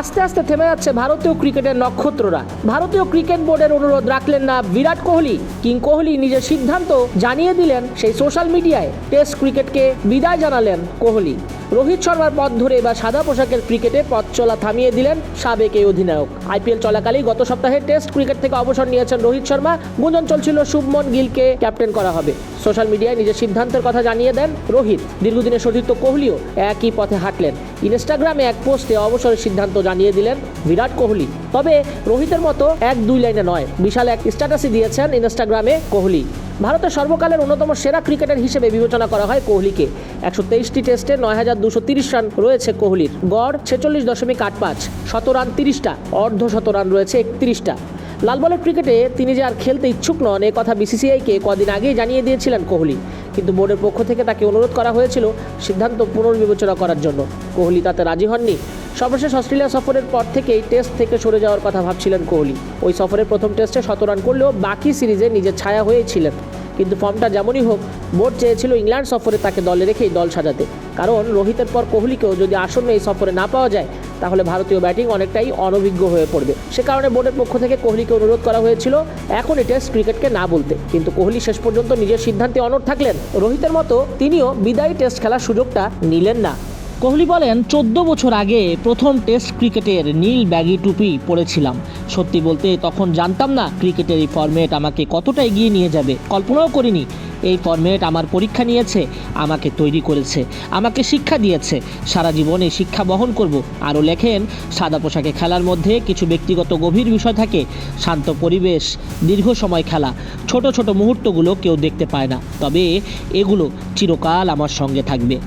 আস্তে আস্তে থেমে যাচ্ছে ভারতীয় ক্রিকেটের নক্ষত্ররা। ভারতীয় ক্রিকেট বোর্ডের অনুরোধ রাখলেন না বিরাট কোহলি। কিং কোহলি নিজের সিদ্ধান্ত জানিয়ে দিলেন, সেই সোশ্যাল মিডিয়ায় টেস্ট ক্রিকেটকে বিদায় জানালেন কোহলি। রোহিত শর্মার পথ ধরে এবার সাদা পোশাকের ক্রিকেটে পথ চলা থামিয়ে দিলেন সাবেক এই অধিনায়ক। আইপিএল চলাকালেই গত সপ্তাহে টেস্ট ক্রিকেট থেকে অবসর নিয়েছেন রোহিত শর্মা। গুঞ্জন চলছিল শুভমন গিলকে ক্যাপ্টেন করা হবে। সোশ্যাল মিডিয়ায় নিজের সিদ্ধান্তের কথা জানিয়ে দেন রোহিত। দীর্ঘদিনের সতীর্থ কোহলিও একই পথে হাঁটলেন। ইনস্টাগ্রামে এক পোস্টে অবসরের সিদ্ধান্ত জানিয়ে দিলেন বিরাট কোহলি। তবে রোহিতের মতো এক দুই লাইনে নয়। বিশাল এক স্ট্যাটাসই দিয়েছেন ইনস্টাগ্রামে কোহলি। ভারতের সর্বকালের অন্যতম সেরা ক্রিকেটার হিসেবে বিবেচনা করা হয় কোহলিকে। একশো তেইশটি টেস্টে নয় হাজার দুশো তিরিশ রান রয়েছে কোহলির। গড় ছেচল্লিশ দশমিক আট পাঁচ শত রান তিরিশটা, অর্ধ শত রান রয়েছে একত্রিশটা। লাল বলের ক্রিকেটে তিনি যে আর খেলতে ইচ্ছুক নন, এ কথা বিসিসিআইকে কদিন আগেই জানিয়ে দিয়েছিলেন কোহলি। কিন্তু বোর্ডের পক্ষ থেকে তাকে অনুরোধ করা হয়েছিল সিদ্ধান্ত পুনর্বিবেচনা করার জন্য। কোহলি তাতে রাজি হননি। সর্বশেষ অস্ট্রেলিয়া সফরের পর থেকেই টেস্ট থেকে সরে যাওয়ার কথা ভাবছিলেন কোহলি। ওই সফরের প্রথম টেস্টে শত রান করলেও বাকি সিরিজে নিজের ছায়া হয়েই ছিলেন। কিন্তু ফর্মটা যেমনই হোক বোর্ড চেয়েছিল ইংল্যান্ড সফরে তাকে দলে রেখেই দল সাজাতে। কারণ রোহিতের পর কোহলিকেও যদি আসন্ন এই সফরে না পাওয়া যায়, তাহলে ভারতীয় ব্যাটিং অনেকটাই অনভিজ্ঞ হয়ে পড়বে। সে কারণে বোর্ডের পক্ষ থেকে কোহলিকে অনুরোধ করা হয়েছিল, এখনই টেস্ট ক্রিকেটকে না বলতে। কিন্তু কোহলি শেষ পর্যন্ত নিজের সিদ্ধান্তে অনড় থাকলেন। রোহিতের মতো তিনিও বিদায়ী টেস্ট খেলার সুযোগটা নিলেন না। কোহলি বলেন, চোদ্দ বছর আগে প্রথম টেস্ট ক্রিকেটের নীল ব্যাগি টুপি পরেছিলাম। সত্যি বলতে তখন জানতাম না ক্রিকেটের এই ফরম্যাট আমাকে কতটা এগিয়ে নিয়ে যাবে। কল্পনাও করিনি, এই ফরম্যাট আমার পরীক্ষা নিয়েছে, আমাকে তৈরি করেছে, আমাকে শিক্ষা দিয়েছে। সারা জীবনে শিক্ষা বহন করব। আরও লেখেন, সাদা পোশাকে খেলার মধ্যে কিছু ব্যক্তিগত গভীর বিষয় থাকে, শান্ত পরিবেশ, দীর্ঘ সময় খেলা, ছোট ছোট মুহূর্তগুলো কেউ দেখতে পায় না। তবে এগুলো চিরকাল আমার সঙ্গে থাকবে।